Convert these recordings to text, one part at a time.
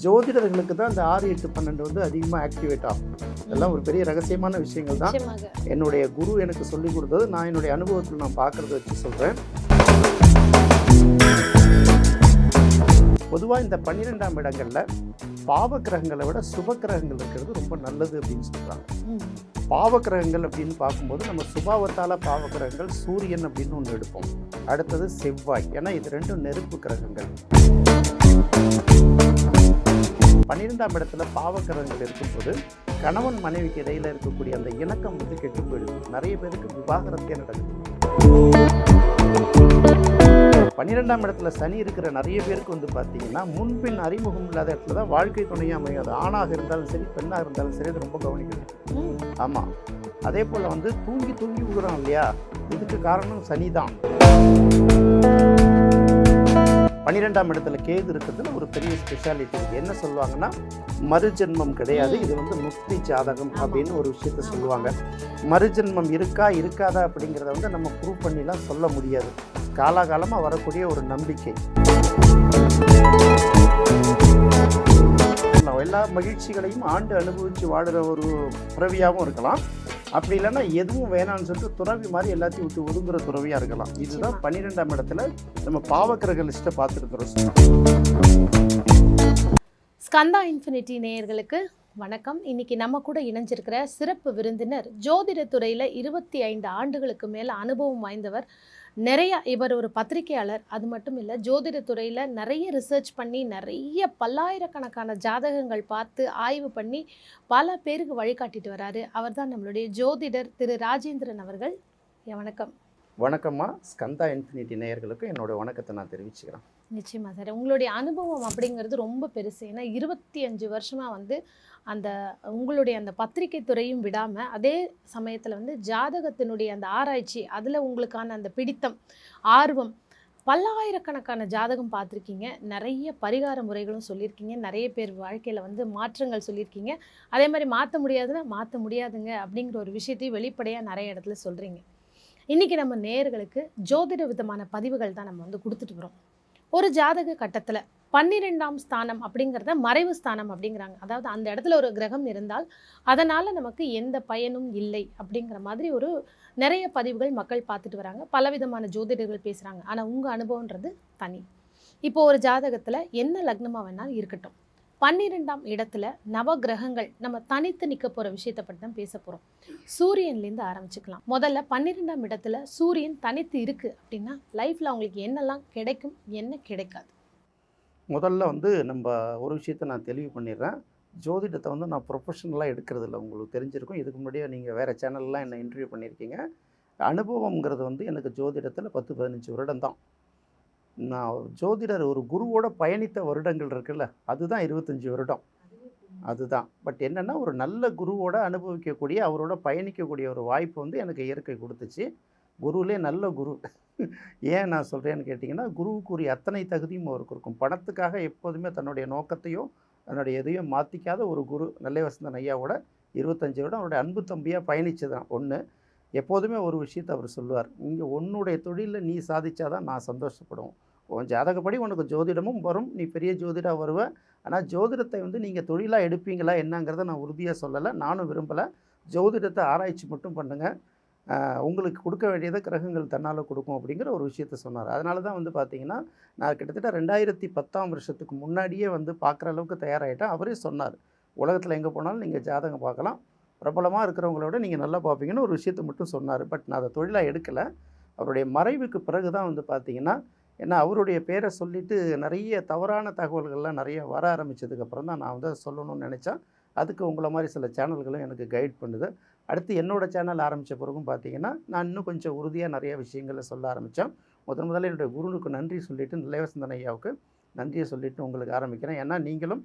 ஜோதிடர்களுக்கு தான் இந்த ஆறு எட்டு பன்னெண்டு வந்து அதிகமாக ஆக்டிவேட் ஆகும். இதெல்லாம் ஒரு பெரிய ரகசியமான விஷயங்கள் தான். என்னுடைய குரு எனக்கு சொல்லி கொடுத்தது. நான் என்னுடைய அனுபவத்தில் நான் பார்க்குறத வச்சு சொல்கிறேன் பொதுவாக இந்த பன்னிரெண்டாம் இடங்களில் பாவ கிரகங்களை விட சுப கிரகங்கள் இருக்கிறது ரொம்ப நல்லது அப்படின்னு சொல்கிறாங்க. பாவ கிரகங்கள் அப்படின்னு பார்க்கும்போது நம்ம சுபாவத்தால் பாவ கிரகங்கள் சூரியன் அப்படின்னு ஒன்று எடுப்போம். அடுத்தது செவ்வாய். ஏன்னா இது ரெண்டும் நெருப்பு கிரகங்கள். பன்னிரெண்டாம் இடத்துல பாவ கிரகங்கள் இருக்கும்போது கணவன் மனைவிக்கு இடையில இருக்கக்கூடிய அந்த இணக்கம் வந்து கெட்டு போயிடுது. நிறைய பேருக்கு விவாகரத்தே நடக்குது. பன்னிரெண்டாம் இடத்துல சனி இருக்கிற நிறைய பேருக்கு வந்து பார்த்தீங்கன்னா முன்பின் அறிமுகம் இல்லாத இடத்துல தான் வாழ்க்கை துணையாக அமையும் அது ஆணாக இருந்தாலும் சரி பெண்ணாக இருந்தாலும் சரி அது ரொம்ப கவனிக்கணும். ம். ஆமாம் அதே போல் வந்து தூங்கி தூங்கி விடுறோம் இல்லையா? இதுக்கு காரணம் சனி தான் பன்னிரெண்டாம் இடத்துல கேது இருக்கிறதுல ஒரு பெரிய ஸ்பெஷாலிட்டி இருக்குது என்ன சொல்லுவாங்கன்னா மறுஜென்மம் கிடையாது. இது வந்து முக்தி ஜாதகம் அப்படின்னு ஒரு விஷயத்த சொல்லுவாங்க. மறுஜென்மம் இருக்கா இருக்காதா அப்படிங்கிறத வந்து நம்ம ப்ரூவ் பண்ணிலாம் சொல்ல முடியாது. காலாகாலமாக வரக்கூடிய ஒரு நம்பிக்கை. எல்லா மகிழ்ச்சிகளையும் ஆண்டு அனுபவித்து வாடுற ஒரு பிறவியாகவும் இருக்கலாம். அப்படி இல்லைன்னா எதுவும் வேணாம்னு சொல்லிட்டு துறவி மாதிரி எல்லாத்தையும் விட்டு ஒதுங்குற துறவியாக இருக்கலாம். இதுதான். பன்னிரெண்டாம் இடத்துல நம்ம பாவக்கிரக லிஸ்ட்டை பார்த்துருக்குறோம் ஸ்கந்தா இன்ஃபினிட்டி நேயர்களுக்கு வணக்கம். இன்னைக்கு நம்ம கூட இணைஞ்சிருக்கிற சிறப்பு விருந்தினர் ஜோதிட துறையில் இருபத்தி ஐந்து ஆண்டுகளுக்கு மேலே அனுபவம் வாய்ந்தவர் நிறைய இவர் ஒரு பத்திரிகையாளர் அது மட்டும் இல்லை ஜோதிட துறையில் நிறைய ரிசர்ச் பண்ணி நிறைய பல்லாயிரக்கணக்கான ஜாதகங்கள் பார்த்து ஆய்வு பண்ணி பல பேருக்கு வழிகாட்டிட்டு வராரு. அவர் தான் நம்மளுடைய ஜோதிடர் திரு ராஜேந்திரன் அவர்கள். வணக்கம். வணக்கம்மா. ஸ்கந்தா இன்ஃபினிட்டி நேயர்களுக்கும் என்னோட வணக்கத்தை நான் தெரிவிச்சுக்கிறேன். நிச்சயமா சார். உங்களுடைய அனுபவம் அப்படிங்கிறது ரொம்ப பெருசு. ஏன்னா இருபத்தி அஞ்சு வருஷமா வந்து அந்த உங்களுடைய அந்த பத்திரிகை துறையும் விடாமல் அதே சமயத்தில் வந்து ஜாதகத்தினுடைய அந்த ஆராய்ச்சி அதில் உங்களுக்கான அந்த பிடித்தம் ஆர்வம் பல்லாயிரக்கணக்கான ஜாதகம் பார்த்துருக்கீங்க. நிறைய பரிகார முறைகளும் சொல்லியிருக்கீங்க. நிறைய பேர் வாழ்க்கையில் வந்து மாற்றங்கள் சொல்லியிருக்கீங்க. அதே மாதிரி மாற்ற முடியாதுன்னா மாற்ற முடியாதுங்க அப்படிங்கிற ஒரு விஷயத்தையும் வெளிப்படையாக நிறைய இடத்துல சொல்கிறீங்க இன்றைக்கி நம்ம நேர்களுக்கு ஜோதிட விதமான பதிவுகள் தான் நம்ம வந்து கொடுத்துட்டு வரோம். ஒரு ஜாதக கட்டத்தில் பன்னிரெண்டாம் ஸ்தானம் அப்படிங்கிறத மறைவு ஸ்தானம் அப்படிங்கிறாங்க. அதாவது அந்த இடத்துல ஒரு கிரகம் இருந்தால் அதனால் நமக்கு எந்த பயனும் இல்லை அப்படிங்கிற மாதிரி ஒரு நிறைய பதிவுகள் மக்கள் பார்த்துட்டு வராங்க. பலவிதமான ஜோதிடர்கள் பேசுகிறாங்க ஆனால் உங்கள் அனுபவன்றது தனி. இப்போ ஒரு ஜாதகத்தில் என்ன லக்னமாக வேணாலும் இருக்கட்டும். பன்னிரெண்டாம் இடத்துல நவ கிரகங்கள் நம்ம தனித்து நிற்க போகிற விஷயத்தை பற்றி தான் பேச போகிறோம் சூரியன்லேருந்து ஆரம்பிச்சுக்கலாம். முதல்ல பன்னிரெண்டாம் இடத்துல சூரியன் தனித்து இருக்குது அப்படின்னா லைஃப்பில் அவங்களுக்கு என்னெல்லாம் கிடைக்கும் என்ன கிடைக்காது? முதல்ல வந்து நம்ம ஒரு விஷயத்தை நான் தெளிவு பண்ணிடுறேன். ஜோதிடத்தை வந்து நான் ப்ரொஃபஷனலாக எடுக்கிறது இல்லை உங்களுக்கு தெரிஞ்சிருக்கும். இதுக்கு முன்னாடியே நீங்கள் வேறு சேனல்லாம் என்ன இன்டர்வியூ பண்ணியிருக்கீங்க. அனுபவங்கிறது வந்து எனக்கு ஜோதிடத்தில் பத்து பதினஞ்சு வருடம் தான். நான் ஜோதிடர் ஒரு குருவோட பயணித்த வருடங்கள் இருக்குல்ல அதுதான் இருபத்தஞ்சி வருடம். அதுதான். பட் என்னென்னா ஒரு நல்ல குருவோட அனுபவிக்கக்கூடிய அவரோட பயணிக்கக்கூடிய ஒரு வாய்ப்பு வந்து எனக்கு இயற்கை கொடுத்துச்சு. குருவிலே நல்ல குரு. ஏன் நான் சொல்கிறேன்னு கேட்டிங்கன்னா குருவுக்குரிய அத்தனை தகுதியும் அவருக்கு இருக்கும். பணத்துக்காக எப்போதுமே தன்னுடைய நோக்கத்தையும் தன்னுடைய எதையும் மாற்றிக்காத ஒரு குரு நல்ல வசந்தன் ஐயாவோட இருபத்தஞ்சு வருடம் அவருடைய அன்பு தம்பியாக பயணிச்சதான். ஒன்று எப்போதுமே ஒரு விஷயத்தை அவர் சொல்லுவார். இங்கே உன்னுடைய தொழிலில் நீ சாதிச்சாதான் நான் சந்தோஷப்படுவோம் உன் ஜாதகப்படி உனக்கு ஜோதிடமும் வரும். நீ பெரிய ஜோதிடாக வருவ. ஆனால் ஜோதிடத்தை வந்து நீங்கள் தொழிலாக எடுப்பீங்களா என்னங்கிறத நான் உறுதியாக சொல்லலை. நானும் விரும்பலை. ஜோதிடத்தை ஆராய்ச்சி மட்டும் பண்ணுங்கள் உங்களுக்கு கொடுக்க வேண்டியதை கிரகங்கள் தன்னால் கொடுக்கும் அப்படிங்கிற ஒரு விஷயத்த சொன்னார். அதனால தான் வந்து பார்த்தீங்கன்னா நான் கிட்டத்தட்ட ரெண்டாயிரத்தி பத்தாம் வருஷத்துக்கு முன்னாடியே வந்து பார்க்குற அளவுக்கு தயாராகிட்டேன் அவரே சொன்னார். உலகத்தில் எங்கே போனாலும் நீங்கள் ஜாதகம் பார்க்கலாம். பிரபலமாக இருக்கிறவங்களோட நீங்கள் நல்லா பார்ப்பீங்கன்னு ஒரு விஷயத்தை மட்டும் சொன்னார். பட் நான் அதை தொழிலாக எடுக்கலை. அவருடைய மறைவுக்கு பிறகு தான் வந்து பார்த்தீங்கன்னா ஏன்னா அவருடைய பேரை சொல்லிட்டு நிறைய தவறான தகவல்கள்லாம் நிறைய வர ஆரம்பித்ததுக்கப்புறம் தான் நான் வந்து அதை சொல்லணும்னு நினச்சேன். அதுக்கு உங்களை மாதிரி சில சேனல்களும் எனக்கு கைட் பண்ணுது. அடுத்து என்னோடய சேனல் ஆரம்பித்த பிறகும் பார்த்தீங்கன்னா நான் இன்னும் கொஞ்சம் உறுதியாக நிறைய விஷயங்களை சொல்ல ஆரம்பித்தேன் முதன் முதல்ல என்னுடைய குருனுக்கு நன்றி சொல்லிவிட்டு நிலைவசந்தன் ஐயாவுக்கு நன்றியை சொல்லிவிட்டு உங்களுக்கு ஆரம்பிக்கிறேன். ஏன்னா நீங்களும்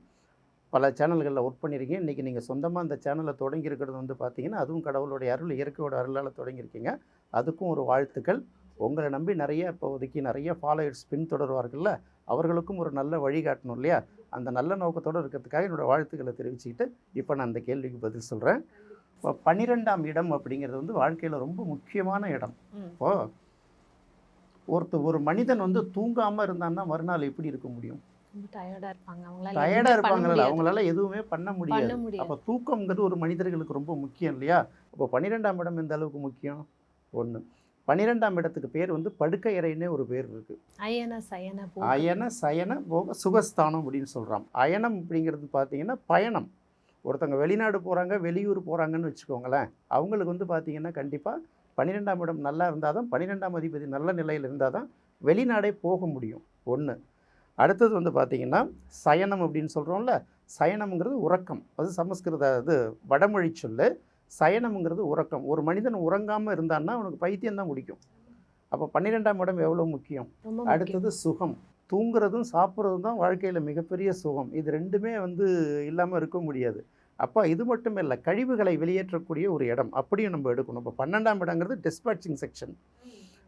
பல சேனல்களில் ஒர்க் பண்ணியிருக்கீங்க இன்றைக்கி நீங்கள் சொந்தமாக அந்த சேனலை தொடங்கி இருக்கிறது வந்து பார்த்தீங்கன்னா அதுவும் கடவுளுடைய அருள் இயற்கையோட அருளால் தொடங்கியிருக்கீங்க. அதுக்கும் ஒரு வாழ்த்துக்கள். உங்களை நம்பி நிறைய இப்போதைக்கு நிறைய ஃபாலோயர்ஸ் பின்தொடர்வார்கள்ல அவர்களுக்கும் ஒரு நல்ல வழிகாட்டணும் இல்லையா? அந்த நல்ல நோக்கத்தோடு இருக்கிறதுக்காக என்னோடய வாழ்த்துக்களை தெரிவிச்சுக்கிட்டு இப்போ நான் அந்த கேள்விக்கு பதில் சொல்கிறேன் இப்போ பன்னிரெண்டாம் இடம் அப்படிங்கிறது வந்து வாழ்க்கையில் ரொம்ப முக்கியமான இடம். இப்போது ஒருத்தர் ஒரு மனிதன் வந்து தூங்காமல் இருந்தான்னா மறுநாள் எப்படி இருக்க முடியும்? ரொம்ப டயர்டா இருப்பாங்க. அவங்களால டயர்டாக இருப்பாங்கல்ல. அவங்களால எதுவுமே பண்ண முடியாது. அப்போ தூக்கம்ங்கிறது ஒரு மனிதர்களுக்கு ரொம்ப முக்கியம் இல்லையா? அப்போ பன்னிரெண்டாம் இடம் எந்த அளவுக்கு முக்கியம்? ஒன்று பன்னிரெண்டாம் இடத்துக்கு பேர் வந்து படுக்கை அறைன்னே ஒரு பேர் இருக்குது அயன சயன அயன சயன போக சுகஸ்தானம் அப்படின்னு சொல்கிறான் அயனம் அப்படிங்கிறது பார்த்தீங்கன்னா பயணம். ஒருத்தவங்க வெளிநாடு போகிறாங்க வெளியூர் போகிறாங்கன்னு வச்சுக்கோங்களேன். அவங்களுக்கு வந்து பார்த்தீங்கன்னா கண்டிப்பாக பன்னிரெண்டாம் இடம் நல்லா இருந்தால் தான் பன்னிரெண்டாம் அதிபதி நல்ல நிலையில் இருந்தால் தான் வெளிநாடே போக முடியும். ஒன்று அடுத்தது வந்து பார்த்தீங்கன்னா சயனம் அப்படின்னு சொல்கிறோம்ல சயனம்ங்கிறது உறக்கம். அது சமஸ்கிருத இது வடமொழி சொல்லு. சயனம்ங்கிறது உறக்கம். ஒரு மனிதன் உறங்காமல் இருந்தான்னா அவனுக்கு பைத்தியம் தான் முடிக்கும் அப்போ பன்னிரெண்டாம் இடம் எவ்வளோ முக்கியம். அடுத்தது சுகம். தூங்குறதும் சாப்பிட்றதும் தான் வாழ்க்கையில் மிகப்பெரிய சுகம். இது ரெண்டுமே வந்து இல்லாமல் இருக்க முடியாது. அப்போ இது மட்டும் இல்லை கழிவுகளை வெளியேற்றக்கூடிய ஒரு இடம். அப்படியும் நம்ம எடுக்கணும். இப்போ பன்னெண்டாம் இடங்கிறது டிஸ்பேட்சிங் செக்ஷன்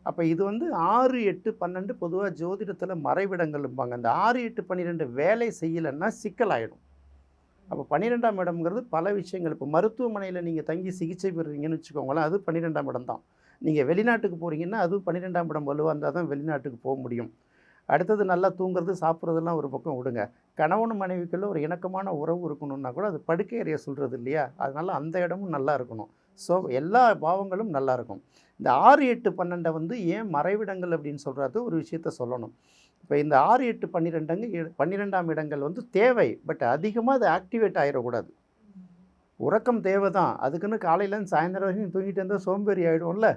அப்போ இது வந்து ஆறு எட்டு பன்னெண்டு பொதுவாக ஜோதிடத்தில் மறைவிடங்கள்பாங்க. அந்த ஆறு எட்டு பன்னிரெண்டு வேலை செய்யலைன்னா சிக்கலாயிடும். அப்போ பன்னிரெண்டாம் இடம்ங்கிறது பல விஷயங்கள். இப்போ மருத்துவமனையில் நீங்கள் தங்கி சிகிச்சை பெறுறீங்கன்னு வச்சுக்கோங்களேன் அது பன்னிரெண்டாம் இடம் தான் நீங்கள் வெளிநாட்டுக்கு போகிறீங்கன்னா அது பன்னிரெண்டாம் இடம் வலுவாக இருந்தால் தான் வெளிநாட்டுக்கு போக முடியும். அடுத்தது நல்லா தூங்குறது சாப்பிட்றதெல்லாம் ஒரு பக்கம் விடுங்க. கணவன் மனைவிக்குள்ளே ஒரு இணக்கமான உறவு இருக்கணும்னா கூட அது படுக்கை அறைய சொல்கிறது இல்லையா? அதனால் அந்த இடமும் நல்லா இருக்கணும். ஸோ எல்லா பாவங்களும் நல்லா இருக்கும் இந்த ஆறு எட்டு பன்னெண்டை வந்து ஏன் மறைவிடங்கள் அப்படின்னு சொல்கிறது ஒரு விஷயத்த சொல்லணும். இப்போ இந்த ஆறு எட்டு பன்னிரெண்டுங்க பன்னிரெண்டாம் இடங்கள் வந்து தேவை பட் அதிகமாக அது ஆக்டிவேட் ஆகிடக்கூடாது உறக்கம் தேவை தான் அதுக்குன்னு காலையிலேருந்து சாயந்தரம் வரைக்கும் தூங்கிட்டு இருந்தால் சோம்பேறி ஆகிடும்ல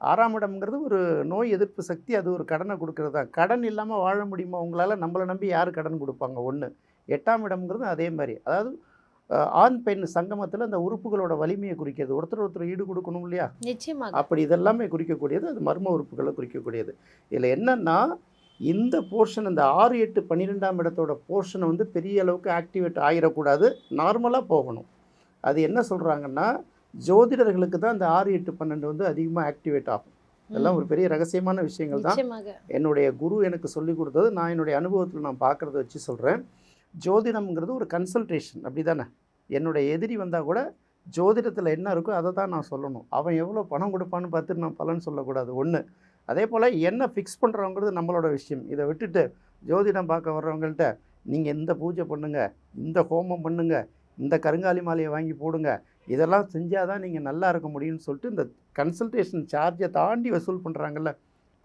ஆறாம் இடம்ங்கிறது ஒரு நோய் எதிர்ப்பு சக்தி அது ஒரு கடனை கொடுக்கறது? தான் கடன் இல்லாமல் வாழ முடியுமா? உங்களால் நம்மளை நம்பி யார் கடன் கொடுப்பாங்க? ஒன்று எட்டாம் இடம்ங்கிறது அதே மாதிரி. அதாவது ஆண் பெண் சங்கமத்தில் அந்த உறுப்புகளோட வலிமையை குறிக்கிறது. ஒருத்தர் ஒருத்தர் ஈடு கொடுக்கணும் இல்லையா? நிச்சயமாக. அப்படி இதெல்லாமே குறிக்கக்கூடியது அது மர்ம உறுப்புகளை குறிக்கக்கூடியது. இதில் என்னன்னா இந்த போர்ஷன் இந்த ஆறு எட்டு பன்னிரெண்டாம் இடத்தோட போர்ஷனை வந்து பெரிய அளவுக்கு ஆக்டிவேட் ஆகிடக்கூடாது நார்மலாக போகணும். அது என்ன சொல்கிறாங்கன்னா ஜோதிடர்களுக்கு தான் இந்த ஆறு எட்டு பன்னெண்டு வந்து அதிகமாக ஆக்டிவேட் ஆகும். இதெல்லாம் ஒரு பெரிய ரகசியமான விஷயங்கள் தான். என்னுடைய குரு எனக்கு சொல்லி கொடுத்தது நான் என்னுடைய அனுபவத்தில் நான் பார்க்குறத வச்சு சொல்கிறேன் ஜோதிடம்ங்கிறது ஒரு கன்சல்டேஷன் அப்படி தானே என்னுடைய எதிரி வந்தால் கூட ஜோதிடத்தில் என்ன இருக்கோ அதை தான் நான் சொல்லணும். அவன் எவ்வளோ பணம் கொடுப்பான்னு பார்த்துட்டு நான் பலன் சொல்லக்கூடாது. ஒன்று அதே போல் என்ன ஃபிக்ஸ் பண்ணுறவங்கிறது நம்மளோட விஷயம். இதை விட்டுட்டு ஜோதிடம் பார்க்க வர்றவங்கள்ட்ட நீங்கள் இந்த பூஜை பண்ணுங்க இந்த ஹோமம் பண்ணுங்க இந்த கருங்காலி மாலையை வாங்கி போடுங்க இதெல்லாம் செஞ்சால் தான் நீங்கள் நல்லா இருக்க முடியும்னு சொல்லிட்டு இந்த கன்சல்டேஷன் சார்ஜை தாண்டி வசூல் பண்ணுறாங்கல்ல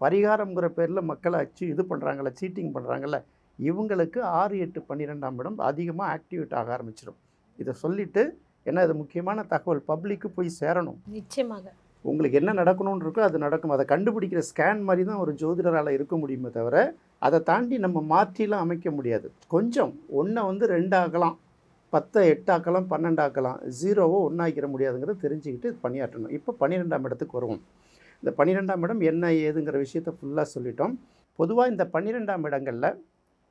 பரிகாரம்ங்கிற பேரில் மக்களை அச்சு இது பண்ணுறாங்கல்ல சீட்டிங் பண்ணுறாங்கல்ல இவங்களுக்கு ஆறு எட்டு பன்னிரெண்டாம் இடம் அதிகமாக ஆக்டிவேட் ஆக ஆரம்பிச்சிடும். இதை சொல்லிவிட்டு ஏன்னா இது முக்கியமான தகவல் பப்ளிக்கு போய் சேரணும். நிச்சயமாக. உங்களுக்கு என்ன நடக்கணும்னு இருக்கோ அது நடக்கும். அதை கண்டுபிடிக்கிற ஸ்கேன் மாதிரி தான் ஒரு ஜோதிடரால் இருக்க முடியுமே தவிர அதை தாண்டி நம்ம மாற்றிலாம் அமைக்க முடியாது. கொஞ்சம் ஒன்றை வந்து ரெண்டாக்கலாம். பத்தை எட்டாக்கலாம் பன்னெண்டாக்கலாம். ஜீரோவோ ஒன்றாக்கிற முடியாதுங்கிறத தெரிஞ்சுக்கிட்டு பணியாற்றணும். இப்போ பன்னிரெண்டாம் இடத்துக்கு வருவோம். இந்த பன்னிரெண்டாம் இடம் என்ன ஏதுங்கிற விஷயத்த ஃபுல்லாக சொல்லிட்டோம். பொதுவாக இந்த பன்னிரெண்டாம் இடங்களில்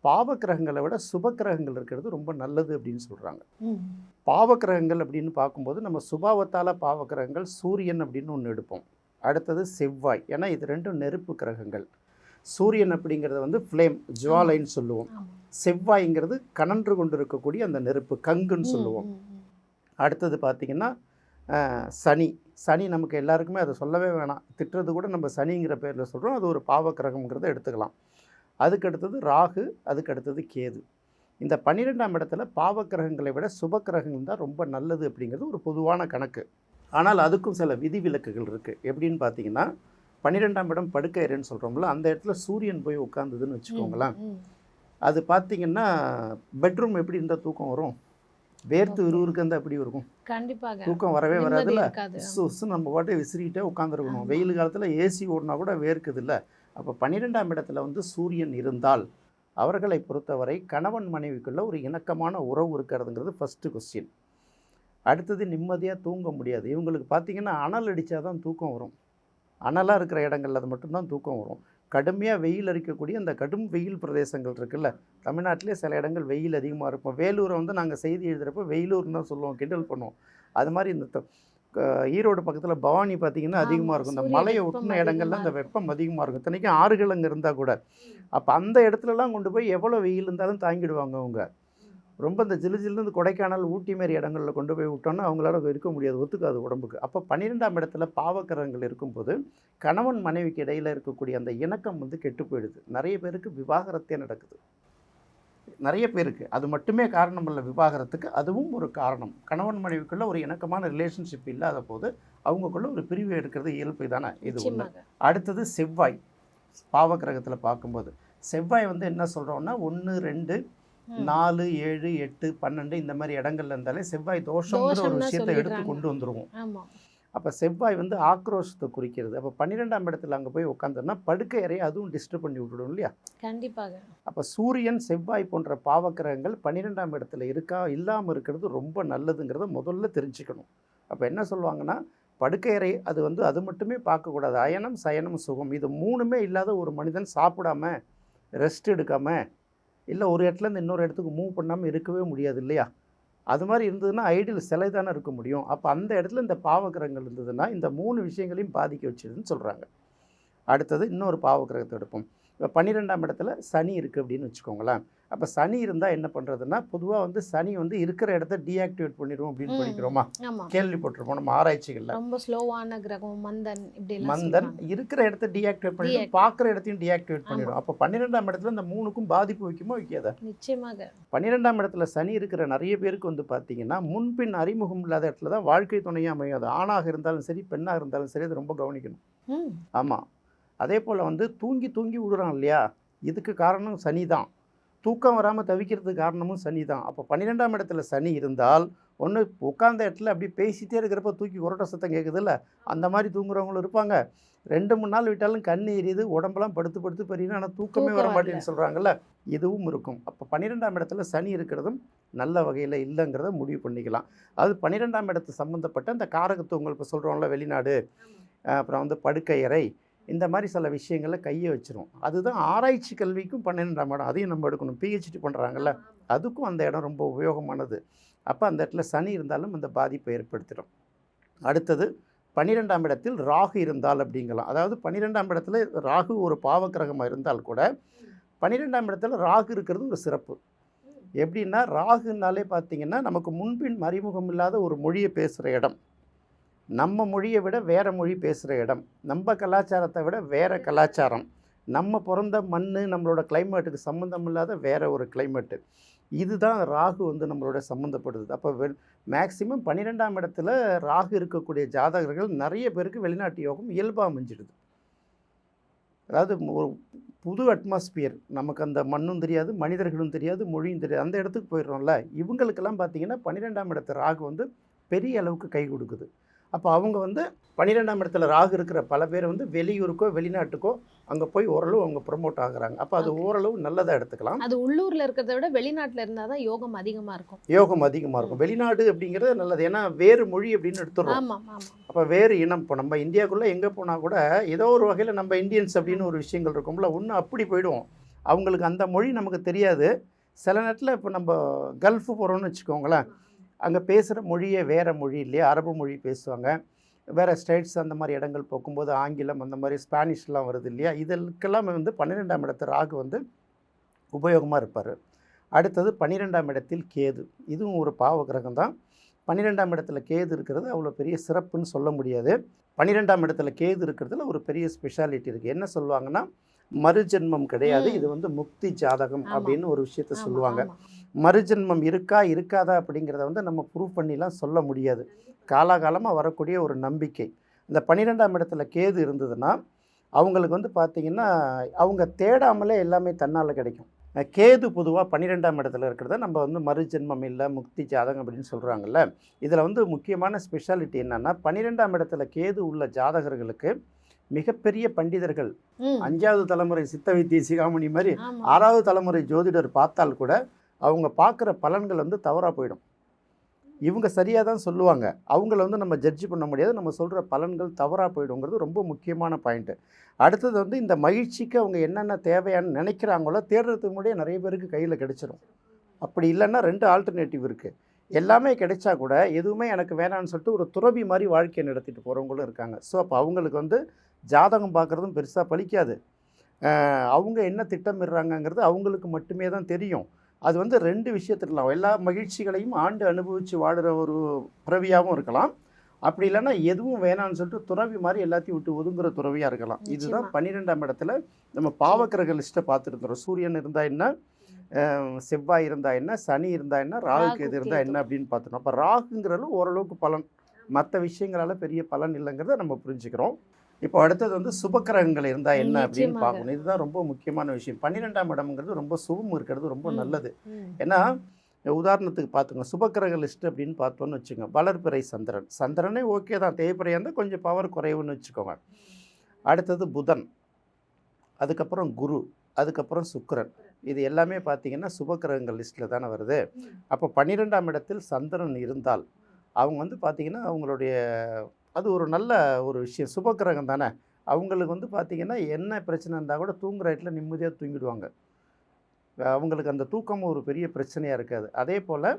பாவக்கிரகங்களை விட சுபக்கிரகங்கள் இருக்கிறது ரொம்ப நல்லது அப்படின்னு சொல்கிறாங்க. பாவக்கிரகங்கள் அப்படின்னு பார்க்கும்போது நம்ம சுபாவத்தால் பாவக்கிரகங்கள் சூரியன் அப்படின்னு ஒன்று எடுப்போம். அடுத்தது செவ்வாய். ஏன்னா இது ரெண்டும் நெருப்பு கிரகங்கள். சூரியன் அப்படிங்கிறது வந்து ஃப்ளேம் ஜுவாலைன்னு சொல்லுவோம். செவ்வாய்ங்கிறது கனன்று கொண்டு இருக்கக்கூடிய அந்த நெருப்பு கங்குன்னு சொல்லுவோம். அடுத்தது பார்த்திங்கன்னா சனி. சனி நமக்கு எல்லாருக்குமே அதை சொல்லவே வேணாம். திட்டுறது கூட நம்ம சனிங்கிற பேரில் சொல்கிறோம் அது ஒரு பாவக்கிரகம்ங்கிறத எடுத்துக்கலாம். அதுக்கு அடுத்தது ராகு அதுக்கு அடுத்தது கேது. இந்த பன்னிரெண்டாம் இடத்துல பாவக்கிரகங்களை விட சுபக்கிரகங்கள் தான் ரொம்ப நல்லது அப்படிங்கிறது ஒரு பொதுவான கணக்கு. ஆனால் அதுக்கும் சில விதிவிலக்குகள் இருக்குது எப்படின்னு பார்த்தீங்கன்னா பன்னிரெண்டாம் இடம் படுக்கையறைன்னு சொல்கிறோம்ல அந்த இடத்துல சூரியன் போய் உட்காந்துதுன்னு வச்சுக்கோங்களேன். அது பார்த்தீங்கன்னா பெட்ரூம் எப்படி இருந்தால் தூக்கம் வரும்? வேர்த்து. விறுவிறுக்கு இருந்தால் எப்படி இருக்கும்? கண்டிப்பாக. தூக்கம் வரவே வராதுல்ல? உசு நம்ம பாட்டை விசிறிக்கிட்டே உட்காந்துருக்கணும். வெயில் காலத்தில் ஏசி ஓடினா கூட வேர்க்குது இல்லை அப்போ பன்னிரெண்டாம் இடத்துல வந்து சூரியன் இருந்தால் அவர்களை பொறுத்தவரை கணவன் மனைவிக்குள்ளே ஒரு இணக்கமான உறவு இருக்கிறதுங்கிறது ஃபஸ்ட்டு கொஸ்டின் அடுத்தது நிம்மதியாக தூங்க முடியாது. இவங்களுக்கு பார்த்தீங்கன்னா அனல் அடித்தா தான் தூக்கம் வரும். அனலாக இருக்கிற இடங்கள்ல அது மட்டும்தான் தூக்கம் வரும். கடுமையாக வெயில் அடிக்கக்கூடிய அந்த கடும் வெயில் பிரதேசங்கள் இருக்குல்ல தமிழ்நாட்டிலே சில இடங்கள் வெயில் அதிகமாக இருக்கும். வேலூரை வந்து நாங்கள் செய்தி எழுதுகிறப்ப வெயிலூர்னு தான் சொல்லுவோம் கிண்டல் பண்ணுவோம். அது மாதிரி இந்த த- ஈரோடு பக்கத்தில் பவானி பார்த்தீங்கன்னா அதிகமாக இருக்கும். இந்த மலையை ஒட்டின இடங்கள்ல அந்த வெப்பம் அதிகமாக இருக்கும். இத்தனைக்கும் ஆறுகள் அங்கே இருந்தால் கூட. அப்போ அந்த இடத்துலலாம் கொண்டு போய் எவ்வளோ வெயில் இருந்தாலும் தாங்கிடுவாங்க அவங்க. ரொம்ப இந்த ஜிலு ஜில்லுன்னு இந்த கொடைக்கானல் ஊட்டி மாரி இடங்களில் கொண்டு போய் விட்டோன்னா அவங்களால இருக்க முடியாது. ஒத்துக்காது உடம்புக்கு. அப்போ பன்னிரெண்டாம் இடத்துல பாவக்கிரகங்கள் இருக்கும்போது கணவன் மனைவிக்கு இடையில் இருக்கக்கூடிய அந்த இணக்கம் வந்து கெட்டு போயிடுது. நிறைய பேருக்கு விவாகரத்தே நடக்குது. நிறைய பேருக்கு அது மட்டுமே காரணம் இல்லை விவாகரத்துக்கு. அதுவும் ஒரு காரணம். கணவன் மனைவிக்குள்ள ஒரு இணக்கமான ரிலேஷன்ஷிப் இல்லாத போது அவங்கக்குள்ள ஒரு பிரிவு எடுக்கிறது இயல்பு தானே? இது ஒன்று அடுத்தது செவ்வாய். பாவக்கிரகத்தில் பார்க்கும்போது செவ்வாய் வந்து என்ன சொல்கிறோம்னா ஒன்று ரெண்டு. நாலு ஏழு எட்டு பன்னெண்டு இந்த மாதிரி இடங்கள்ல இருந்தாலே செவ்வாய் தோஷங்கிற ஒரு விஷயத்தை எடுத்து. கொண்டு வந்துருவோம். ஆமா. அப்போ செவ்வாய் வந்து ஆக்ரோஷத்தை குறிக்கிறது. அப்போ பன்னிரெண்டாம் இடத்துல அங்கே போய் உட்காந்தோம்னா படுக்கை அறையை அதுவும் டிஸ்டர்ப் பண்ணி விட்டுடும் இல்லையா? கண்டிப்பாக. அப்போ சூரியன் செவ்வாய் போன்ற பாவக்கிரகங்கள் பன்னிரெண்டாம் இடத்துல இருக்கா இல்லாமல் இருக்கிறது ரொம்ப நல்லதுங்கிறத முதல்ல தெரிஞ்சுக்கணும். அப்போ என்ன சொல்லுவாங்கன்னா படுக்கை அறை அது வந்து அது மட்டுமே பார்க்கக்கூடாது. அயனம் சயனம் சுகம் இது மூணுமே இல்லாத ஒரு மனிதன் சாப்பிடாம ரெஸ்ட் எடுக்காம இல்லை ஒரு இடத்துலேருந்து இன்னொரு இடத்துக்கு மூவ் பண்ணாமல் இருக்கவே முடியாது இல்லையா? அது மாதிரி இருந்ததுன்னா ஐடியல் சிலை தானே இருக்க முடியும். அப்போ அந்த இடத்துல இந்த பாவகிரகங்கள் இருந்ததுன்னா இந்த மூணு விஷயங்களையும் பாதிக்க வச்சிருதுன்னு சொல்கிறாங்க அடுத்தது இன்னொரு பாவகிரகத்தை எடுப்போம். இப்போ பன்னிரெண்டாம் இடத்துல சனி இருக்குது அப்படின்னு வச்சுக்கோங்களேன். அப்போ சனி இருந்தால் என்ன பண்ணுறதுன்னா பொதுவாக வந்து சனி வந்து இருக்கிற இடத்த டீஆக்டிவேட் பண்ணிடும் அப்படின்னு. படிக்கிறோமா? கேள்விப்பட்டிருப்போம். நம்ம ஆராய்ச்சிகளில். ரொம்ப ஸ்லோவான கிரகம் மந்தன் மந்தன். இருக்கிற இடத்த டீஆக்டிவேட் Deactivate. பார்க்குற இடத்தையும் டீஆக்டிவேட் பண்ணிடும் அப்போ பன்னிரெண்டாம் இடத்துல இந்த மூணுக்கும் பாதிப்பு வைக்குமோ வைக்காத? நிச்சயமாக. பன்னிரெண்டாம் இடத்துல சனி இருக்கிற நிறைய பேருக்கு வந்து பார்த்தீங்கன்னா முன்பின் அறிமுகம் இல்லாத இடத்துல தான் வாழ்க்கை துணையாக அமையாது ஆணாக இருந்தாலும் சரி பெண்ணாக இருந்தாலும் சரி அது ரொம்ப கவனிக்கணும். ஆமாம் அதே போல் வந்து தூங்கி தூங்கி விடுறான் இல்லையா? இதுக்கு காரணம் சனி தான் தூக்கம் வராமல் தவிக்கிறதுக்கு காரணமும் சனி தான் அப்போ பன்னிரெண்டாம் இடத்துல சனி இருந்தால் ஒன்று உட்காந்த இடத்துல அப்படி பேசிட்டே இருக்கிறப்ப தூக்கி உரட்ட சத்தம் கேட்குதுல்ல அந்த மாதிரி தூங்குறவங்களும் இருப்பாங்க. ரெண்டு மூணு நாள் விட்டாலும் கண் எரியுது உடம்பெல்லாம் படுத்து படுத்து பெரியணும் ஆனால் தூக்கமே வர. மாட்டேன்னு சொல்கிறாங்கல்ல இதுவும் இருக்கும். அப்போ பன்னிரெண்டாம் இடத்துல சனி இருக்கிறதும் நல்ல வகையில் இல்லைங்கிறத முடிவு பண்ணிக்கலாம். அது பன்னிரெண்டாம் இடத்து சம்மந்தப்பட்ட அந்த காரகத்துவங்கள் இப்போ சொல்கிறோம்ல வெளிநாடு. அப்புறம் வந்து படுக்கை அறை இந்த மாதிரி சில விஷயங்களை கையை வச்சிரும் அதுதான் ஆராய்ச்சி கல்விக்கும் பன்னிரெண்டாம் இடம். அதையும் நம்ம எடுக்கணும். பிஹெச்டி பண்ணுறாங்கல்ல அதுக்கும் அந்த இடம் ரொம்ப உபயோகமானது. அப்போ அந்த இடத்துல சனி இருந்தாலும் அந்த பாதிப்பை ஏற்படுத்திடும். அடுத்தது பன்னிரெண்டாம் இடத்தில் ராகு இருந்தால் அப்படிங்கலாம். அதாவது பன்னிரெண்டாம் இடத்துல ராகு ஒரு பாவக்கிரகமாக இருந்தால் கூட பன்னிரெண்டாம் இடத்துல ராகு இருக்கிறது ஒரு சிறப்பு. எப்படின்னா ராகுனாலே பார்த்தீங்கன்னா நமக்கு முன்பின் மறைமுகம் இல்லாத ஒரு மொழியை பேசுகிற இடம். நம்ம மொழியை விட வேறு மொழி பேசுகிற இடம். நம்ம கலாச்சாரத்தை விட வேறு கலாச்சாரம். நம்ம பிறந்த மண் நம்மளோட கிளைமேட்டுக்கு சம்மந்தம் இல்லாத வேறு ஒரு கிளைமேட்டு இதுதான் ராகு வந்து நம்மளோட சம்மந்தப்படுது அப்போ வெ மேக்சிமம் பன்னிரெண்டாம் இடத்துல ராகு இருக்கக்கூடிய ஜாதகர்கள் நிறைய பேருக்கு வெளிநாட்டு யோகம் இயல்பாக அமைஞ்சிடுது. அதாவது ஒரு புது அட்மாஸ்பியர் நமக்கு அந்த மண்ணும் தெரியாது மனிதர்களும் தெரியாது மொழியும் தெரியாது. அந்த இடத்துக்கு போயிடுறோம்ல. இவங்களுக்கெல்லாம் பார்த்தீங்கன்னா பன்னிரெண்டாம் இடத்து ராகு வந்து பெரிய அளவுக்கு கை கொடுக்குது. அப்போ அவங்க வந்து பன்னிரெண்டாம் இடத்துல ராகு இருக்கிற பல பேர் வந்து வெளியூருக்கோ வெளிநாட்டுக்கோ அங்கே போய் ஓரளவு அவங்க ப்ரொமோட் ஆகுறாங்க. அப்போ அது. ஓரளவு நல்லதாக எடுத்துக்கலாம். அது உள்ளூர்ல இருக்கிறத விட வெளிநாட்டுல இருந்தாதான் தான் யோகம் அதிகமா இருக்கும். யோகம் அதிகமாக இருக்கும். வெளிநாடு அப்படிங்கிறது நல்லது. ஏன்னா வேறு மொழி அப்படின்னு எடுத்துடுறோம். அப்போ வேறு இனம். இப்போ நம்ம இந்தியாவுக்குள்ளே எங்கே போனால் கூட ஏதோ ஒரு வகையில் நம்ம இந்தியன்ஸ் அப்படின்னு ஒரு விஷயங்கள் இருக்கும்ல ஒன்று அப்படி போயிடுவோம். அவங்களுக்கு அந்த மொழி நமக்கு தெரியாது. சில நேரத்தில் இப்போ நம்ம கல்ஃபு போகிறோம்னு வச்சுக்கோங்களேன். அங்கே பேசுகிற மொழியே வேறு மொழி இல்லையா? அரபு மொழி பேசுவாங்க. வேறு ஸ்டேட்ஸ் அந்த மாதிரி இடங்கள் போகும்போது ஆங்கிலம் அந்த மாதிரி ஸ்பானிஷ்லாம் வருது இல்லையா? இதற்கெல்லாம் வந்து பன்னிரெண்டாம் இடத்து ராகு வந்து உபயோகமாக இருப்பார். அடுத்தது பன்னிரெண்டாம் இடத்தில் கேது. இதுவும் ஒரு பாவ கிரகம் தான். பன்னிரெண்டாம் இடத்துல கேது இருக்கிறது அவ்வளோ பெரிய சிறப்புன்னு சொல்ல முடியாது. பன்னிரெண்டாம் இடத்துல கேது இருக்கிறதுல ஒரு பெரிய ஸ்பெஷாலிட்டி இருக்குது என்ன சொல்லுவாங்கன்னா மறுஜென்மம் கிடையாது. இது வந்து முக்தி ஜாதகம். அப்படின்னு ஒரு விஷயத்த சொல்லுவாங்க. மறுஜென்மம் இருக்கா இருக்காதா அப்படிங்கிறத வந்து நம்ம ப்ரூவ் பண்ணிலாம் சொல்ல முடியாது. காலாகாலமாக வரக்கூடிய ஒரு நம்பிக்கை. இந்த பன்னிரெண்டாம் இடத்துல கேது இருந்ததுன்னா அவங்களுக்கு வந்து பார்த்திங்கன்னா அவங்க தேடாமலே எல்லாமே தன்னால் கிடைக்கும். கேது பொதுவாக பன்னிரெண்டாம் இடத்துல இருக்கிறத நம்ம வந்து மறுஜென்மம் இல்லை முக்தி ஜாதகம் அப்படின்னு சொல்கிறாங்கல்ல இதில் வந்து முக்கியமான ஸ்பெஷாலிட்டி என்னென்னா பன்னிரெண்டாம் இடத்துல கேது உள்ள ஜாதகர்களுக்கு மிகப்பெரிய பண்டிதர்கள். அஞ்சாவது தலைமுறை சித்த வைத்திய சிகாமணி மாதிரி. ஆறாவது தலைமுறை ஜோதிடர் பார்த்தால் கூட அவங்க பார்க்குற பலன்கள் வந்து தவறாக போயிடும். இவங்க சரியாக தான் சொல்லுவாங்க. அவங்கள வந்து நம்ம ஜட்ஜி பண்ண முடியாது. நம்ம சொல்கிற பலன்கள் தவறாக போயிடுங்கிறது ரொம்ப முக்கியமான பாயிண்ட்டு அடுத்தது வந்து இந்த மகிழ்ச்சிக்கு அவங்க என்னென்ன தேவையான்னு நினைக்கிறாங்களோ தேடுறதுக்கு முன்னாடியே நிறைய பேருக்கு கையில் கிடச்சிரும். அப்படி இல்லைன்னா ரெண்டு ஆல்டர்னேட்டிவ் இருக்குது எல்லாமே கிடைச்சா கூட எதுவுமே எனக்கு வேணாம்னு சொல்லிட்டு ஒரு துறவி மாதிரி வாழ்க்கையை நடத்திட்டு போகிறவங்களும் இருக்காங்க. ஸோ அப்போ அவங்களுக்கு வந்து ஜாதகம் பார்க்குறதும் பெருசாக பலிக்காது. அவங்க என்ன திட்டமிடுறாங்கங்கிறது அவங்களுக்கு மட்டுமே தான் தெரியும். அது வந்து ரெண்டு விஷயத்துலாம் எல்லா மகிழ்ச்சிகளையும் ஆண்டு அனுபவித்து வாடுற ஒரு பிறவியாகவும் இருக்கலாம். அப்படி இல்லைன்னா எதுவும் வேணாம்னு சொல்லிட்டு துறவி மாதிரி எல்லாத்தையும் விட்டு ஒதுங்குற துறவியாக இருக்கலாம். இதுதான். பன்னிரெண்டாம் இடத்துல நம்ம பாவக்கிரக லிஸ்ட்டை பார்த்துருந்தோம் சூரியன் இருந்தால் என்ன? செவ்வாய் இருந்தா என்ன? சனி இருந்தா என்ன? ராகு ராகு, கேது இருந்தா கேது. என்ன அப்படின்னு பார்த்தோம் அப்போ ராகுங்கிறது ஓரளவுக்கு பலன். மற்ற விஷயங்களால பெரிய பலன் இல்லைங்கிறத நம்ம புரிஞ்சுக்கிறோம். இப்போ அடுத்தது வந்து சுபக்கிரகங்கள் இருந்தா என்ன அப்படின்னு. பார்க்கணும். இதுதான் ரொம்ப முக்கியமான விஷயம். பன்னிரெண்டாம் இடம்ங்கிறது ரொம்ப சுபம் இருக்கிறது ரொம்ப. நல்லது. ஏன்னா உதாரணத்துக்கு பார்த்துங்க. சுபக்கிரக லிஸ்ட் அப்படின்னு பார்த்தோன்னு வச்சுக்கோங்க. வளர்பிறை சந்திரன். சந்திரனே ஓகே தான். தேய்பிறையாக இருந்தால் கொஞ்சம் பவர் குறைவுன்னு வச்சுக்கோங்க. அடுத்தது புதன். அதுக்கப்புறம் குரு. அதுக்கப்புறம் சுக்கிரன். இது எல்லாமே பார்த்தீங்கன்னா சுபக்கிரகங்கள் லிஸ்ட்டில் தானே வருது. அப்போ பன்னிரெண்டாம் இடத்தில் சந்திரன் இருந்தால் அவங்க வந்து பார்த்தீங்கன்னா அவங்களுடைய அது ஒரு நல்ல ஒரு விஷயம். சுபக்கிரகம் தானே? அவங்களுக்கு வந்து பார்த்திங்கன்னா என்ன பிரச்சனை இருந்தால் கூட தூங்குற இடத்துல நிம்மதியாக தூங்கிடுவாங்க. அவங்களுக்கு அந்த தூக்கம் ஒரு பெரிய பிரச்சனையாக இருக்காது. அதே போல்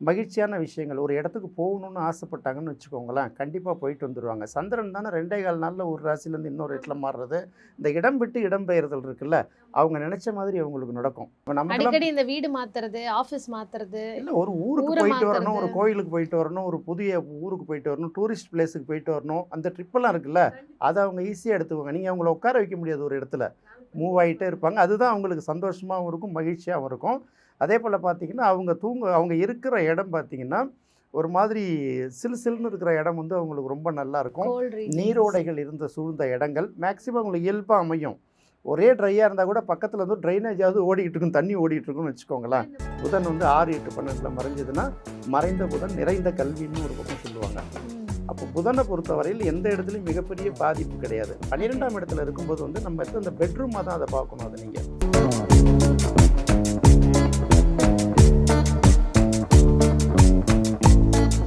மகிழ்ச்சியான விஷயங்கள். ஒரு இடத்துக்கு போகணுன்னு ஆசைப்பட்டாங்கன்னு வச்சுக்கோங்களேன் கண்டிப்பாக போயிட்டு வந்துடுவாங்க சந்திரன் தானே ரெண்டே கால் நாளில் ஒரு ராசிலேருந்து இன்னொரு இடத்துல மாறுறது. இந்த இடம் விட்டு இடம்பெயர்தல் இருக்குல்ல அவங்க நினச்ச மாதிரி அவங்களுக்கு நடக்கும். அடிக்கடி இந்த வீடு மாத்துறது ஆபீஸ் மாத்துறது இல்லை ஒரு ஊருக்கு ஊரை போயிட்டு வரணும் ஒரு. கோயிலுக்கு போயிட்டு வரணும் ஒரு புதிய ஊருக்கு போயிட்டு வரணும் டூரிஸ்ட் பிளேஸுக்கு போயிட்டு வரணும். அந்த ட்ரிப்பெல்லாம் இருக்குல்ல அதை அவங்க ஈஸியாக எடுத்துக்குவாங்க. நீங்கள் அவங்கள உட்கார வைக்க முடியாது ஒரு இடத்துல. மூவ் ஆகிட்டே இருப்பாங்க. அதுதான் அவங்களுக்கு சந்தோஷமாகவும் இருக்கும் மகிழ்ச்சியாகவும் இருக்கும். அதே போல் பார்த்தீங்கன்னா அவங்க தூங்க அவங்க இருக்கிற இடம் பார்த்தீங்கன்னா ஒரு மாதிரி சிலு சிலுன்னு இருக்கிற இடம் வந்து அவங்களுக்கு ரொம்ப நல்லா இருக்கும். நீரோடைகள் இருந்த சூழ்ந்த இடங்கள். மேக்ஸிமம் உங்களுக்கு இயல்பாக அமையும். ஒரே ட்ரையாக இருந்தால் கூட பக்கத்தில் வந்து ட்ரைனேஜாவது ஓடிக்கிட்டு இருக்கும் தண்ணி ஓடிட்டு இருக்கும்னு வச்சுக்கோங்களேன். புதன் வந்து ஆறு எட்டு பன்னெண்டில் மறைஞ்சதுன்னா மறைந்த புதன் நிறைந்த கல்வின்னு ஒரு பக்கம் சொல்லுவாங்க. அப்போ புதனை பொறுத்தவரையில் எந்த இடத்துலையும் மிகப்பெரிய பாதிப்பு கிடையாது. பன்னிரெண்டாம் இடத்துல இருக்கும்போது வந்து நம்ம இந்த பெட்ரூமாக தான் அதை பார்க்கணும் அதை நீங்கள்